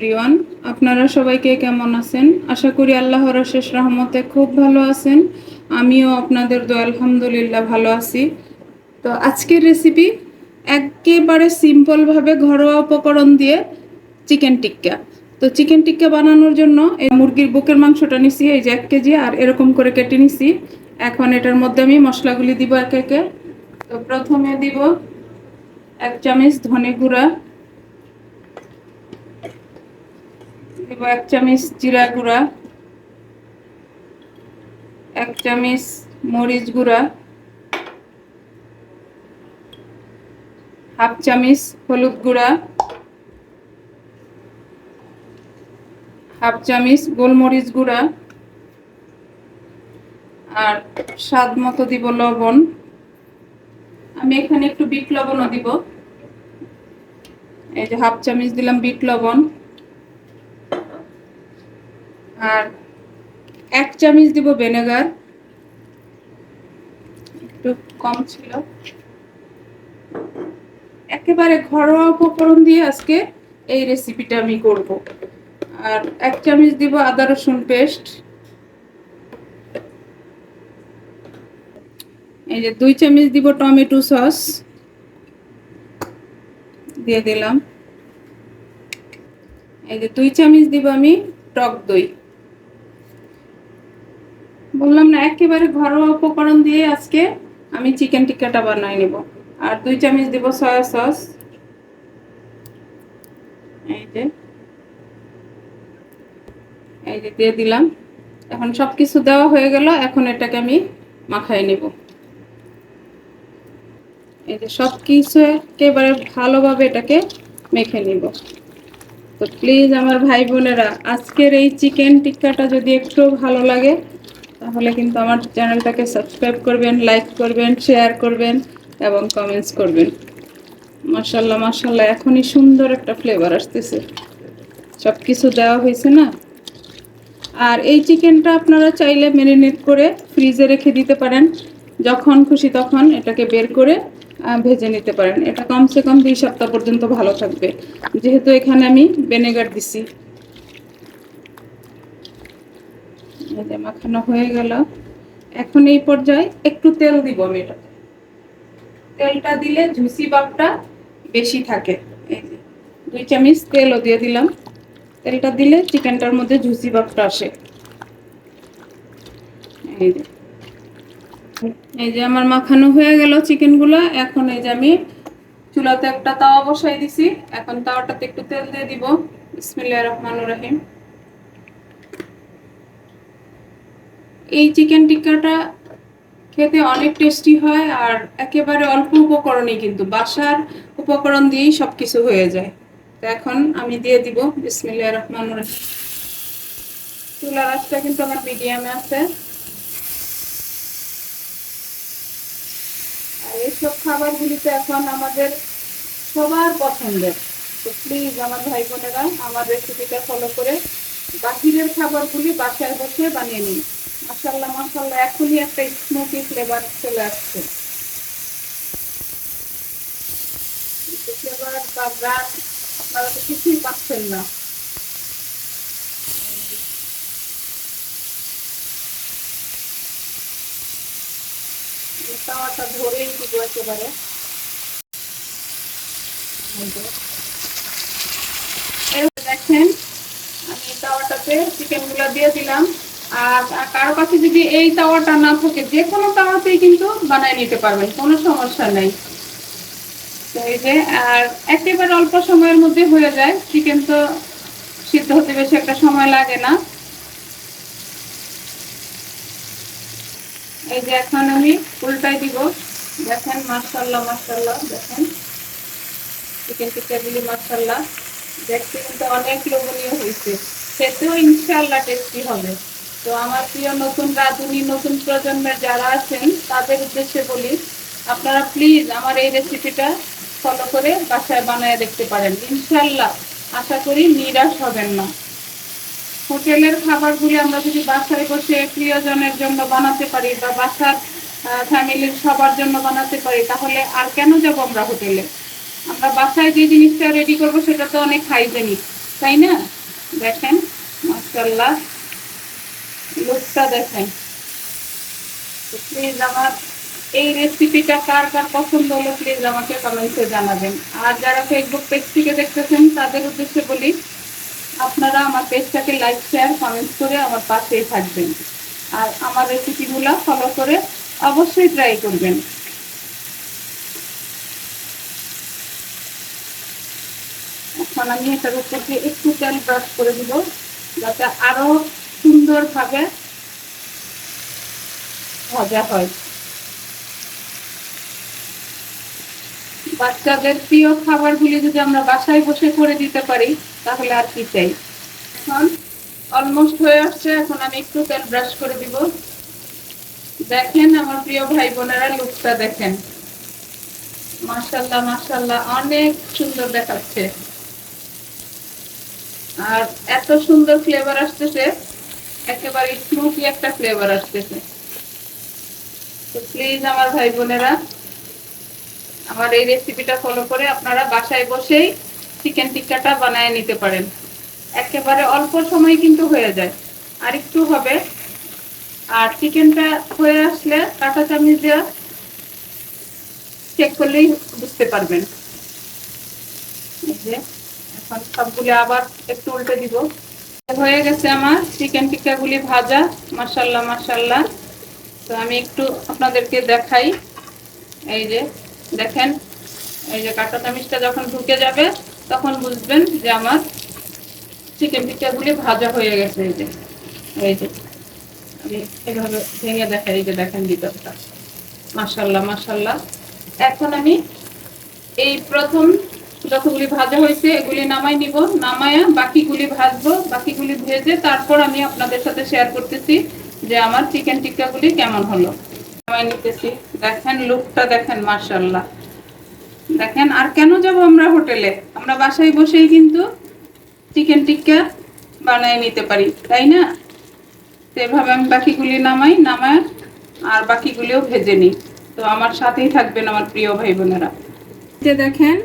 Everyone আপনারা সবাইকে কেমন আছেন? আশা করি আল্লাহর শেষ রহমতে খুব ভালো আছেন। আমিও আপনাদের দো আলহামদুলিল্লাহ ভালো আছি। তো আজকের রেসিপি একেবারে সিম্পলভাবে ঘরোয়া উপকরণ দিয়ে চিকেন টিক্কা তো চিকেন টিক্কা বানানোর জন্য এই মুরগির বুকের মাংসটা নিছি, এই যে এক কেজি, আর এরকম করে কেটে নিছি। এখন এটার মধ্যে আমি মশলাগুলি দিব একে একে। তো প্রথমে দিব এক চামচ ধনে গুঁড়া দিব এক চামচ জিরা গুঁড়া, এক চামচ মরিচ গুঁড়া, হাফ চামচ হলুদ গুঁড়া, হাফ চামচ গোলমরিচ গুঁড়া আর স্বাদ মতো দিব লবণ। আমি এখানে একটু বিট লবণও দিব। এই যে হাফ চামচ দিলাম বিট লবণ। আর এক চামচ দিব ভিনেগার একটু কম ছিল। একেবারে ঘরোয়া উপকরণ দিয়ে আজকে এই রেসিপিটা আমি করব। আর এক চামচ দিব আদা রসুন পেস্ট এই যে দুই চামচ দিব টমেটো সস। দিয়ে দিলাম। এই যে দুই চামচ দিব আমি টক দই। বললাম না, একেবারে ঘরোয়া উপকরণ দিয়ে আজকে আমি চিকেন টিক্কাটা বানাই নেব। আর দুই চামচ দিব সয়া সস এই যে। এই যে দিয়ে দিলাম। এখন সব কিছু দেওয়া হয়ে গেল, এখন এটাকে আমি মাখাই নেব। এই যে সব কিছু একেবারে ভালোভাবে এটাকে মেখে নিব। তো প্লিজ আমার ভাই বোনেরা, আজকের এই চিকেন টিক্কাটা যদি একটু ভালো লাগে তাহলে কিন্তু আমার চ্যানেলটাকে সাবস্ক্রাইব করবেন, লাইক করবেন, শেয়ার করবেন এবং কমেন্টস করবেন। মাসাল্লাহ মাসাল্লাহ এখনই সুন্দর একটা ফ্লেভার আসতেছে। সব কিছু দেওয়া হয়েছে না? আর এই চিকেনটা আপনারা চাইলে ম্যারিনেট করে ফ্রিজে রেখে দিতে পারেন। যখন খুশি তখন এটাকে বের করে ভেজে নিতে পারেন। এটা কমসে কম দুই সপ্তাহ পর্যন্ত ভালো থাকবে। যেহেতু এখানে আমি ভিনেগার দিছি। মাখানো হয়ে গেল। এখন এই পর্যায়ে একটু তেল দিব আমি এটাতে। তেলটা দিলে ঝুসি বাপটা বেশি থাকে। এই যে, দুই চামচ তেলও দিয়ে দিলাম। তেলটা দিলে চিকেনটার মধ্যে ঝুসি বাপটা আসে। এই যে এই যে আমার মাখানো হয়ে গেল চিকেনগুলো। এখন এই যে আমি চুলাতে একটা তাওয়া বসাই দিছি। এখন তাওয়াটাতে একটু তেল দিয়ে দিব। বিসমিল্লাহির রহমানির রহিম। এই চিকেন টিক্কাটা খেতে অনেক টেস্টি হয় আর একেবারে অল্প উপকরণই কিন্তু। বাসার উপকরণ দিয়েই সব কিছু হয়ে যায়। তো এখন আমি দিয়ে দিব। বিসমিল্লাহির রহমানির রহিম। চুলার আঁচটা কিন্তু আমার মিডিয়ামে আছে। আর এইসব খাবারগুলি তো এখন আমাদের সবার পছন্দের। তো প্লিজ আমার ভাই বোনেরা আমার রেসিপিটা ফলো করে বাহিরের খাবারগুলি বাসায় বসে বানিয়ে নিন। মাসাল্লাহ মাসাল্লাহ এখনই একটা স্মোকি ফ্লেভার চলে আসছে। ফ্লেভার বা আপনারা তো কিছুই পাচ্ছেন না। তাওয়াটা একেবারে। দেখেন, আমি তাওয়াটাতে চিকেনগুলো দিয়ে দিলাম। আর কারও কাছে যদি এই তাওয়াটা না থাকে, যে কোনো তাওয়াতেই কিন্তু বানায় নিতে পারবেন, কোনো সমস্যা নেই। তো এই যে, আর একেবারে অল্প সময়ের মধ্যে হয়ে যায়, চিকেন তো সিদ্ধ হতে বেশি একটা সময় লাগে না। এই যে এখন আমি উল্টাই দিব। দেখেন মার্শাল্লাহ মার্শাল্লাহ দেখেন। চিকেন টিক্কাগুলি মার্শাল্লাহ দেখতে কিন্তু অনেক লোভনীয় হয়েছে। খেতেও ইনশাল্লাহ টেস্টি হবে। তো আমার প্রিয় নতুন রাঁধুনি, নতুন প্রজন্মের যারা আছেন, তাদের উদ্দেশ্যে বলি, আপনারা প্লিজ আমার এই রেসিপিটা ফলো করে বাসায় বানায় দেখতে পারেন। ইনশাল্লাহ আশা করি নিরাশ হবেন না। হোটেলের খাবারগুলি আমরা যদি বাসায় বসে প্রিয়জনের জন্য বানাতে পারি বা বাসার ফ্যামিলির সবার জন্য বানাতে পারি, তাহলে আর কেন যাব আমরা হোটেলে? আমরা বাসায় যে জিনিসটা রেডি করব, সেটা তো অনেক হাইজেনিক তাই না? দেখেন মাশাল্লাহ লুকটা দেখেন। প্লিজ আমার এই রেসিপিটা কার কার পছন্দ হলো প্লিজ আমাকে কমেন্টে জানাবেন। আর যারা ফেসবুক পেজ থেকে দেখতেছেন, তাদের উদ্দেশ্যে বলি, আপনারা আমার পেজটাকে লাইক শেয়ার কমেন্ট করে আমার পাশেই থাকবেন। আর আমার রেসিপিগুলো ফলো করে অবশ্যই ট্রাই করবেন। এখন আমি এটার উপর দিয়ে একটু তেল ব্রাশ করে দিব, যাতে আরও সুন্দরভাবে ভাজা হয়। বাচ্চাদের প্রিয় খাবারগুলি যদি আমরা বাসায় বসে করে দিতে পারি, তাহলে আর কি চাই? এখন অলমোস্ট হয়ে আসছে, এখন আমি একটু তেল ব্রাশ করে দিব। দেখেন আমার প্রিয় ভাই বোনেরা, লুকটা দেখেন। মাশাল্লাহ মাশাল্লাহ অনেক সুন্দর দেখাচ্ছে। আর এত সুন্দর ফ্লেভার আসতেছে একেবারে স্মুথি একটা ফ্লেভার আসতেছে। তো প্লিজ আমার ভাই বোনেরা, আমার এই রেসিপিটা ফলো করে আপনারা বাসায় বসেই চিকেন টিক্কাটা বানায় নিতে পারেন। একেবারে অল্প সময় কিন্তু হয়ে যায়। আর একটু হবে। আর চিকেনটা হয়ে আসলে কাঁটা চামচ দিয়ে চেক করলেই বুঝতে পারবেন। এখন সবগুলো আবার একটু উল্টে দিব। হয়ে গেছে আমার চিকেন টিক্কাগুলি ভাজা মাসাল্লাহ মাসাল্লাহ তো আমি একটু আপনাদেরকে দেখাই। এই যে, দেখেন, এই যে কাঁটা চামিচটা যখন ঢুকে যাবে, তখন বুঝবেন যে আমার চিকেন টিক্কাগুলি ভাজা হয়ে গেছে, এই যে। এই যে, আমি এভাবে ভেঙে দেখাই, এই যে দেখেন ভিতরটা। মাসাল্লাহ মাসাল্লাহ এখন আমি এই প্রথম যতগুলি ভাজা হয়েছে, এগুলি নামাই নিব, নামায়া বাকিগুলি ভাজবো, বাকিগুলি ভেজে তারপর আমি আপনাদের সাথে শেয়ার করতেছি যে আমার চিকেন টিক্কাগুলি কেমন হলো। নামাই নিতেছি। দেখেন লুকটা দেখেন মার্শাল্লাহ দেখেন, আর কেন যাব আমরা হোটেলে? আমরা বাসায় বসেই কিন্তু চিকেন টিক্কা বানিয়ে নিতে পারি, তাই না? তো এভাবে আমি বাকিগুলি নামাই, নামায় আর বাকিগুলিও ভেজে নিই। তো আমার সাথেই থাকবেন আমার প্রিয় ভাই বোনেরা। যে দেখেন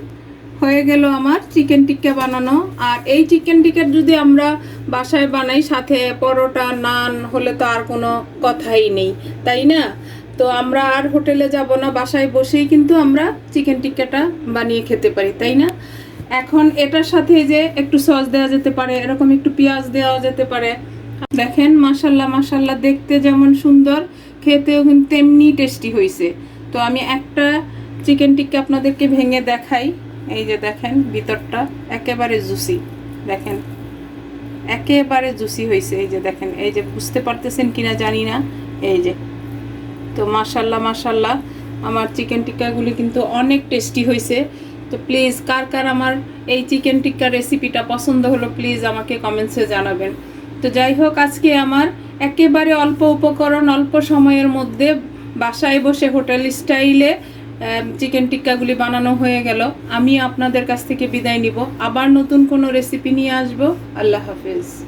হয়ে গেল আমার চিকেন টিক্কা বানানো। আর এই চিকেন টিক্কা যদি আমরা বাসায় বানাই, সাথে পরোটা, নান, হলে তো আর কোনো কথাই নেই, তাই না? তো আমরা আর হোটেলে যাব না, বাসায় বসেই কিন্তু আমরা চিকেন টিক্কাটা বানিয়ে খেতে পারি, তাই না? এখন এটার সাথে যে একটু সস দেওয়া যেতে পারে, এরকম একটু পেঁয়াজ দেওয়া যেতে পারে। দেখেন মাসাল্লাহ মাসাল্লাহ দেখতে যেমন সুন্দর, খেতেও কিন্তু তেমনি টেস্টি হয়েছে তো আমি একটা চিকেন টিক্কা আপনাদেরকে ভেঙে দেখাই। এই যে দেখেন, ভিতরটা একেবারে জুসি। দেখেন, একেবারে জুসি হয়েছে এই যে দেখেন। এই যে বুঝতে পারতেছেন কিনা জানি না। এই যে, তো মাশাল্লাহ মাশাল্লাহ, আমার চিকেন টিক্কাগুলি কিন্তু অনেক টেস্টি হয়েছে তো প্লিজ, কার কার আমার এই চিকেন টিক্কা রেসিপিটা পছন্দ হলো, প্লিজ আমাকে কমেন্টসে জানাবেন। তো যাই হোক, আজকে আমার একেবারে অল্প উপকরণ, অল্প সময়ের মধ্যে বাসায় বসে হোটেল স্টাইলে চিকেন টিক্কাগুলি বানানো হয়ে গেল। আমি আপনাদের কাছ থেকে বিদায় নিব। আবার নতুন কোনো রেসিপি নিয়ে আসব। আল্লাহ হাফিজ।